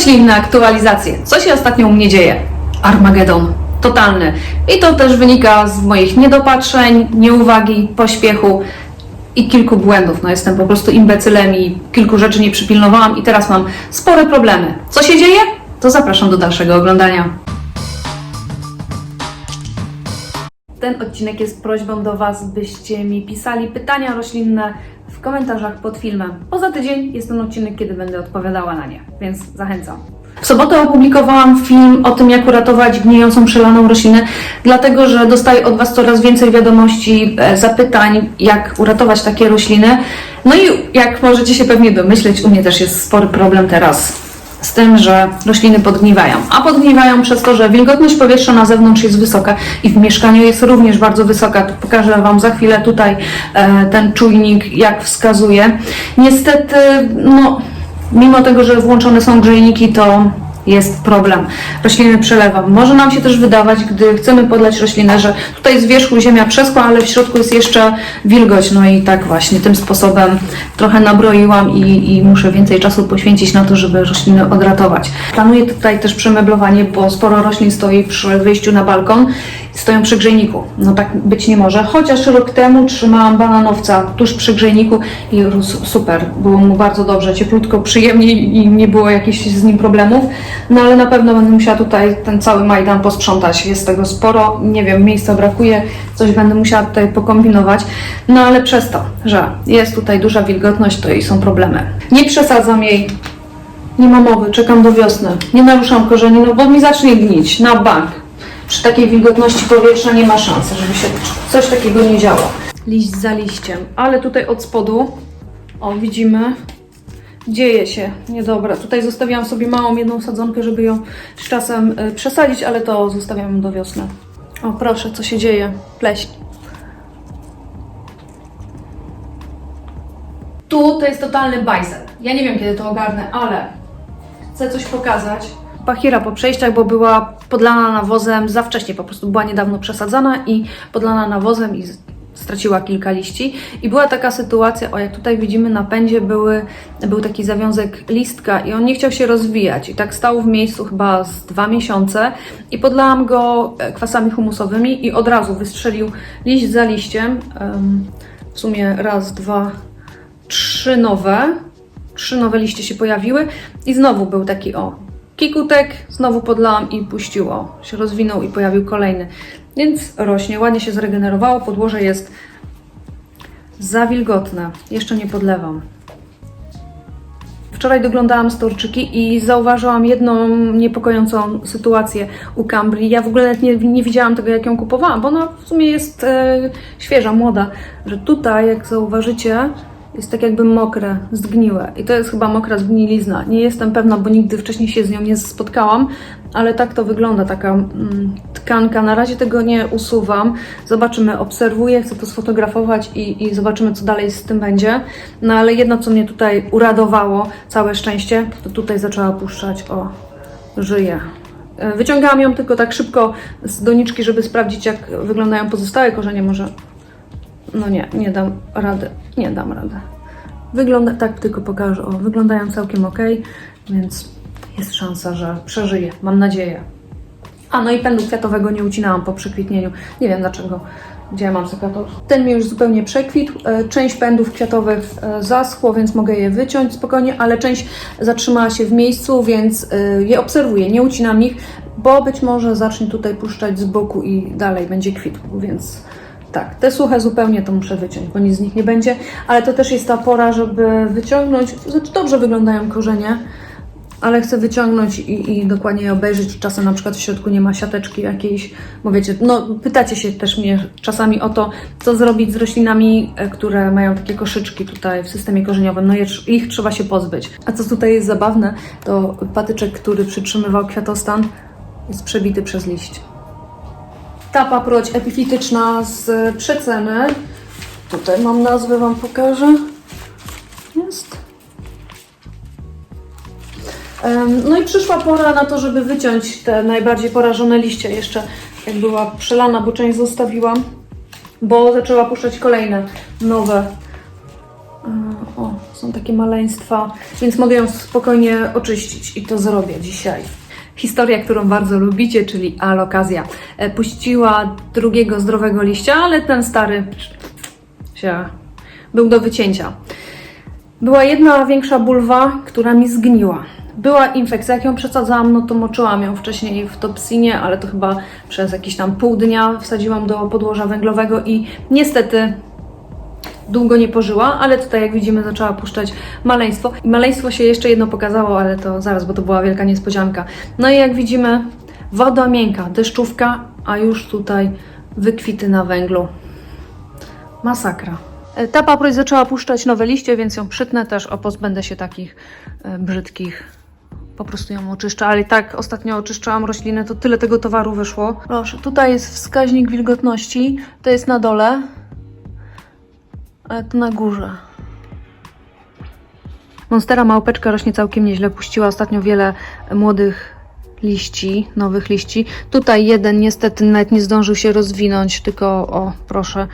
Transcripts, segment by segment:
Roślinne aktualizacje. Co się ostatnio u mnie dzieje? Armagedon. Totalny. I to też wynika z moich niedopatrzeń, nieuwagi, pośpiechu i kilku błędów. No jestem po prostu imbecylem i kilku rzeczy nie przypilnowałam i teraz mam spore problemy. Co się dzieje? To zapraszam do dalszego oglądania. Ten odcinek jest prośbą do Was, byście mi pisali pytania roślinne w komentarzach pod filmem. Poza tydzień jest ten odcinek, kiedy będę odpowiadała na nie, więc zachęcam. W sobotę opublikowałam film o tym, jak uratować gnijącą przelaną roślinę, dlatego że dostaję od Was coraz więcej wiadomości, e, zapytań, jak uratować takie rośliny. No i jak możecie się pewnie domyśleć, u mnie też jest spory problem teraz z tym, że rośliny podgniwają. A podgniwają przez to, że wilgotność powietrza na zewnątrz jest wysoka i w mieszkaniu jest również bardzo wysoka. Pokażę Wam za chwilę tutaj e, ten czujnik, jak wskazuje. Niestety, no, mimo tego, że włączone są grzejniki, to jest problem. Rośliny przelewa. Może nam się też wydawać, gdy chcemy podlać roślinę, że tutaj z wierzchu ziemia przeschła, ale w środku jest jeszcze wilgoć. No i tak właśnie tym sposobem trochę nabroiłam i, i muszę więcej czasu poświęcić na to, żeby rośliny odratować. Planuję tutaj też przemeblowanie, bo sporo roślin stoi przy wyjściu na balkon. Stoją przy grzejniku. No tak być nie może. Chociaż rok temu trzymałam bananowca tuż przy grzejniku i rósł super. Było mu bardzo dobrze, cieplutko, przyjemnie i nie było jakichś z nim problemów. No ale na pewno będę musiała tutaj ten cały Majdan posprzątać. Jest tego sporo. Nie wiem, miejsca brakuje. Coś będę musiała tutaj pokombinować. No ale przez to, że jest tutaj duża wilgotność, to i są problemy. Nie przesadzam jej. Nie ma mowy, czekam do wiosny. Nie naruszam korzeni, no bo mi zacznie gnić na bank. Przy takiej wilgotności powietrza nie ma szansy, żeby się coś takiego nie działo. Liść za liściem, ale tutaj od spodu, o widzimy, dzieje się niedobra. Tutaj zostawiałam sobie małą jedną sadzonkę, żeby ją z czasem y, przesadzić, ale to zostawiam do wiosny. O proszę, co się dzieje? Pleśń. Tu to jest totalny bajzel. Ja nie wiem, kiedy to ogarnę, ale chcę coś pokazać. Pachira po przejściach, bo była podlana nawozem za wcześnie, po prostu była niedawno przesadzana i podlana nawozem i straciła kilka liści. I była taka sytuacja, o jak tutaj widzimy na pędzie były, był taki zawiązek listka i on nie chciał się rozwijać i tak stał w miejscu chyba z dwa miesiące i podlałam go e, kwasami humusowymi i od razu wystrzelił liść za liściem. Em, W sumie raz, dwa, trzy nowe, trzy nowe liście się pojawiły i znowu był taki o kikutek, znowu podlałam i puściło, się rozwinął i pojawił kolejny. Więc rośnie, ładnie się zregenerowało, podłoże jest za wilgotne, jeszcze nie podlewam. Wczoraj doglądałam storczyki i zauważyłam jedną niepokojącą sytuację u Cambry. Ja w ogóle nie, nie widziałam tego, jak ją kupowałam, bo ona w sumie jest e, świeża, młoda. Że tutaj, jak zauważycie, jest tak jakby mokre, zgniłe. I to jest chyba mokra zgnilizna. Nie jestem pewna, bo nigdy wcześniej się z nią nie spotkałam, ale tak to wygląda, taka mm, tkanka. Na razie tego nie usuwam. Zobaczymy, obserwuję, chcę to sfotografować i, i zobaczymy, co dalej z tym będzie. No ale jedno, co mnie tutaj uradowało, całe szczęście, to tutaj zaczęła puszczać, o, żyje. E, Wyciągałam ją tylko tak szybko z doniczki, żeby sprawdzić, jak wyglądają pozostałe korzenie. Może no nie, nie dam rady. Nie dam rady. Wygląda, tak tylko pokażę. O, wyglądają całkiem ok, więc jest szansa, że przeżyję. Mam nadzieję. A no i pędu kwiatowego nie ucinałam po przekwitnieniu. Nie wiem dlaczego. Gdzie ja mam sekator? Ten mi już zupełnie przekwitł. E, Część pędów kwiatowych e, zaschło, więc mogę je wyciąć spokojnie, ale część zatrzymała się w miejscu, więc e, je obserwuję. Nie ucinam ich, bo być może zacznie tutaj puszczać z boku i dalej będzie kwitł, więc tak, te suche zupełnie to muszę wyciąć, bo nic z nich nie będzie, ale to też jest ta pora, żeby wyciągnąć, znaczy dobrze wyglądają korzenie, ale chcę wyciągnąć i, i dokładnie je obejrzeć. Czasem na przykład w środku nie ma siateczki jakiejś, bo wiecie, no pytacie się też mnie czasami o to, co zrobić z roślinami, e, które mają takie koszyczki tutaj w systemie korzeniowym. No ich trzeba się pozbyć. A co tutaj jest zabawne, to patyczek, który przytrzymywał kwiatostan, jest przebity przez liść. Ta paproć epifityczna z przeceny. Tutaj mam nazwę, Wam pokażę. Jest. No i przyszła pora na to, żeby wyciąć te najbardziej porażone liście. Jeszcze jak była przelana, bo część zostawiłam, bo zaczęła puszczać kolejne nowe. E, O, są takie maleństwa, więc mogę ją spokojnie oczyścić i to zrobię dzisiaj. Historia, którą bardzo lubicie, czyli alokazja. E, Puściła drugiego zdrowego liścia, ale ten stary się był do wycięcia. Była jedna większa bulwa, która mi zgniła. Była infekcja, jak ją przesadzałam, no to moczyłam ją wcześniej w topsinie, ale to chyba przez jakieś tam pół dnia wsadziłam do podłoża węglowego i niestety długo nie pożyła, ale tutaj jak widzimy zaczęła puszczać maleństwo. I maleństwo się jeszcze jedno pokazało, ale to zaraz, bo to była wielka niespodzianka. No i jak widzimy, woda miękka, deszczówka, a już tutaj wykwity na węglu. Masakra. E, Ta paproć zaczęła puszczać nowe liście, więc ją przytnę też, o pozbędę się takich e, brzydkich. Po prostu ją oczyszczę, ale tak ostatnio oczyszczałam rośliny, to tyle tego towaru wyszło. Proszę, tutaj jest wskaźnik wilgotności, to jest na dole, ale to na górze. Monstera małpeczka rośnie całkiem nieźle, puściła ostatnio wiele młodych liści, nowych liści. Tutaj jeden niestety nawet nie zdążył się rozwinąć, tylko o, proszę,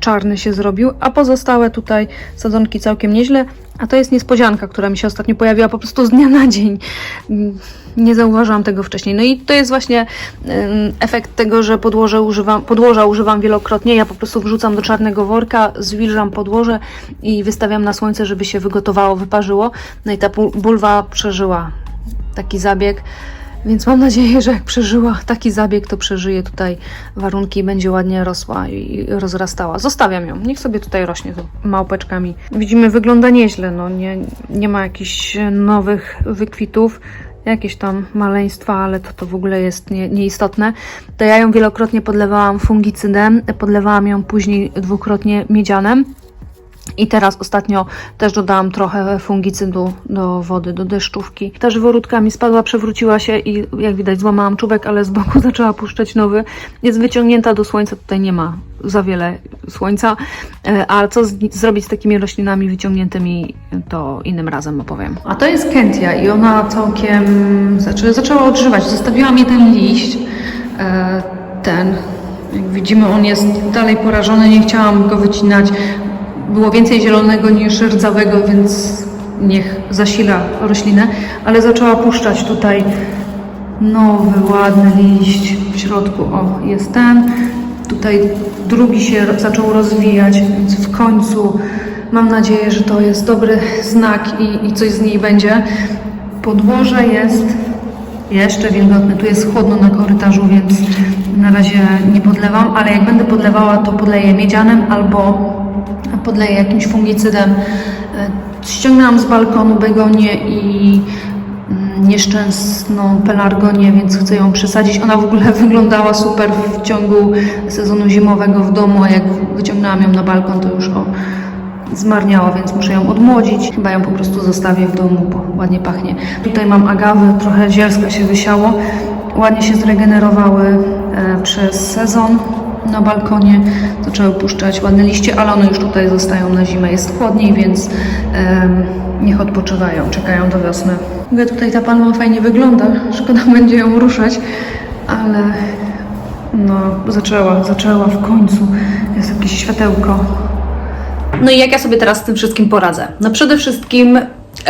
czarny się zrobił, a pozostałe tutaj sadzonki całkiem nieźle. A to jest niespodzianka, która mi się ostatnio pojawiła po prostu z dnia na dzień. Nie zauważyłam tego wcześniej. No i to jest właśnie efekt tego, że podłoże używam, podłoża używam wielokrotnie. Ja po prostu wrzucam do czarnego worka, zwilżam podłoże i wystawiam na słońce, żeby się wygotowało, wyparzyło. No i ta bulwa przeżyła taki zabieg. Więc mam nadzieję, że jak przeżyła taki zabieg, to przeżyje tutaj warunki i będzie ładnie rosła i rozrastała. Zostawiam ją, niech sobie tutaj rośnie tu małpeczkami. Widzimy, wygląda nieźle, no nie, nie ma jakichś nowych wykwitów, jakieś tam maleństwa, ale to, to w ogóle jest nie, nieistotne. To ja ją wielokrotnie podlewałam fungicydem, podlewałam ją później dwukrotnie miedzianem. I teraz ostatnio też dodałam trochę fungicydu do wody, do deszczówki. Ta żyworódka mi spadła, przewróciła się i jak widać złamałam czubek, ale z boku zaczęła puszczać nowy. Jest wyciągnięta do słońca, tutaj nie ma za wiele słońca. E, A co z, zrobić z takimi roślinami wyciągniętymi, to innym razem opowiem. A to jest kentia i ona całkiem zaczęła odżywać. Zostawiłam jeden liść, e, ten, jak widzimy on jest dalej porażony, nie chciałam go wycinać, było więcej zielonego niż rdzawego, więc niech zasila roślinę, ale zaczęła puszczać tutaj nowy, ładny liść w środku. O, jest ten. Tutaj drugi się zaczął rozwijać, więc w końcu mam nadzieję, że to jest dobry znak i, i coś z niej będzie. Podłoże jest jeszcze wilgotne. Tu jest chłodno na korytarzu, więc na razie nie podlewam, ale jak będę podlewała, to podleję miedzianem albo podleję jakimś fungicydem. E, Ściągnęłam z balkonu begonię i mm, nieszczęsną pelargonię, więc chcę ją przesadzić. Ona w ogóle wyglądała super w ciągu sezonu zimowego w domu, a jak wyciągnęłam ją na balkon, to już o, zmarniała, więc muszę ją odmłodzić. Chyba ją po prostu zostawię w domu, bo ładnie pachnie. Tutaj mam agawy, trochę zielska się wysiało. Ładnie się zregenerowały e, przez sezon na balkonie. Zaczęły puszczać ładne liście, ale one już tutaj zostają na zimę. Jest chłodniej, więc niech odpoczywają, czekają do wiosny. Ogóle tutaj ta palma fajnie wygląda. Szkoda będzie ją ruszać, ale no, zaczęła, zaczęła w końcu. Jest jakieś światełko. No i jak ja sobie teraz z tym wszystkim poradzę? No przede wszystkim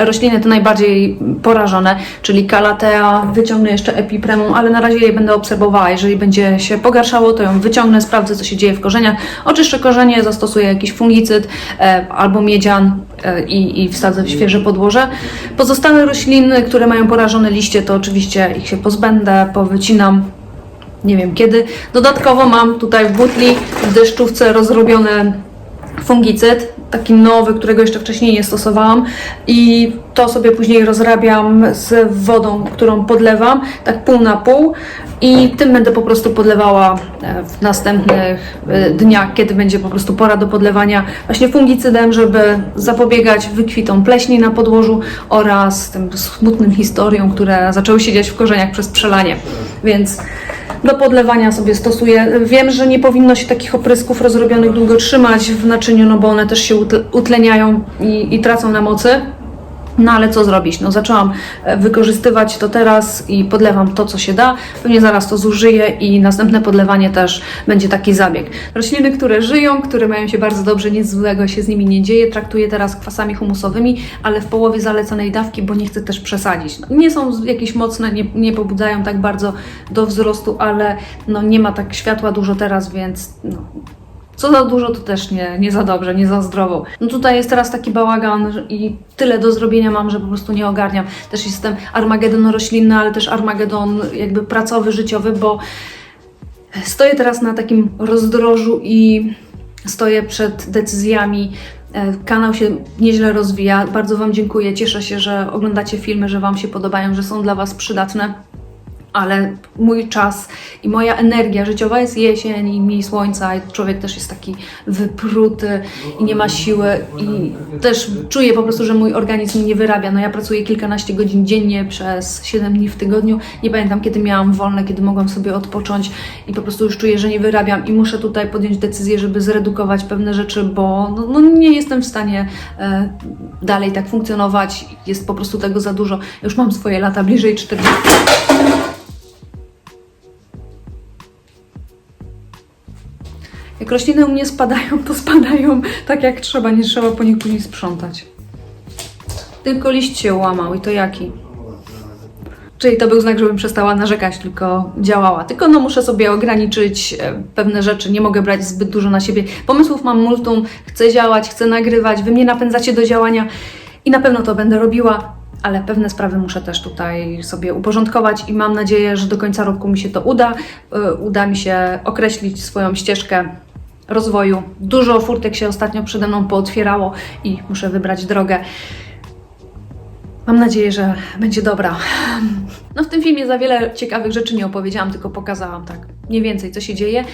rośliny te najbardziej porażone, czyli Calathea, wyciągnę jeszcze Epipremum, ale na razie je będę obserwowała. Jeżeli będzie się pogarszało, to ją wyciągnę, sprawdzę co się dzieje w korzeniach, oczyszczę korzenie, zastosuję jakiś fungicyd e, albo miedzian e, i, i wsadzę w świeże podłoże. Pozostałe rośliny, które mają porażone liście, to oczywiście ich się pozbędę, powycinam, nie wiem kiedy. Dodatkowo mam tutaj w butli w deszczówce rozrobiony fungicyd, taki nowy, którego jeszcze wcześniej nie stosowałam i to sobie później rozrabiam z wodą, którą podlewam, tak pół na pół i tym będę po prostu podlewała e, w następnych e, dniach, kiedy będzie po prostu pora do podlewania właśnie fungicydem, żeby zapobiegać wykwitom pleśni na podłożu oraz tym smutnym historiom, które zaczęły się dziać w korzeniach przez przelanie. Więc do podlewania sobie stosuję. Wiem, że nie powinno się takich oprysków rozrobionych długo trzymać w naczyniu, no bo one też się utl- utleniają i, i tracą na mocy. No ale co zrobić? No zaczęłam e, wykorzystywać to teraz i podlewam to, co się da. Pewnie zaraz to zużyję i następne podlewanie też będzie taki zabieg. Rośliny, które żyją, które mają się bardzo dobrze, nic złego się z nimi nie dzieje, traktuję teraz kwasami humusowymi, ale w połowie zalecanej dawki, bo nie chcę też przesadzić. No, nie są jakieś mocne, nie, nie pobudzają tak bardzo do wzrostu, ale no, nie ma tak światła dużo teraz, więc no, co za dużo, to też nie, nie za dobrze, nie za zdrowo. No tutaj jest teraz taki bałagan i tyle do zrobienia mam, że po prostu nie ogarniam. Też jestem armagedon roślinny, ale też armagedon jakby pracowy, życiowy, bo stoję teraz na takim rozdrożu i stoję przed decyzjami. E, Kanał się nieźle rozwija. Bardzo Wam dziękuję. Cieszę się, że oglądacie filmy, że Wam się podobają, że są dla Was przydatne ale mój czas i moja energia życiowa jest jesień i mniej słońca i człowiek też jest taki wypruty i nie ma siły i też czuję po prostu, że mój organizm nie wyrabia. No ja pracuję kilkanaście godzin dziennie przez 7 dni w tygodniu. Nie pamiętam kiedy miałam wolne, kiedy mogłam sobie odpocząć i po prostu już czuję, że nie wyrabiam i muszę tutaj podjąć decyzję, żeby zredukować pewne rzeczy, bo no, no nie jestem w stanie e, dalej tak funkcjonować. Jest po prostu tego za dużo. Już mam swoje lata, bliżej 40. Jak rośliny u mnie spadają, to spadają tak jak trzeba, nie trzeba po nich później sprzątać. Tylko liść się łamał i to jaki? Czyli to był znak, żebym przestała narzekać, tylko działała. Tylko no muszę sobie ograniczyć e, pewne rzeczy, nie mogę brać zbyt dużo na siebie. Pomysłów mam multum, chcę działać, chcę nagrywać, wy mnie napędzacie do działania i na pewno to będę robiła, ale pewne sprawy muszę też tutaj sobie uporządkować i mam nadzieję, że do końca roku mi się to uda. E, Uda mi się określić swoją ścieżkę rozwoju. Dużo furtek się ostatnio przede mną pootwierało i muszę wybrać drogę. Mam nadzieję, że będzie dobra. No w tym filmie za wiele ciekawych rzeczy nie opowiedziałam, tylko pokazałam tak mniej więcej, co się dzieje.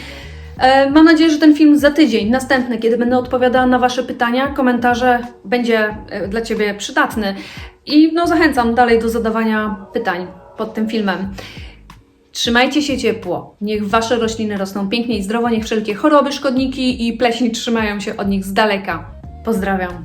E, Mam nadzieję, że ten film za tydzień, następny, kiedy będę odpowiadała na Wasze pytania, komentarze, będzie e, dla Ciebie przydatny. I no, zachęcam dalej do zadawania pytań pod tym filmem. Trzymajcie się ciepło. Niech Wasze rośliny rosną pięknie i zdrowo, niech wszelkie choroby, szkodniki i pleśni trzymają się od nich z daleka. Pozdrawiam.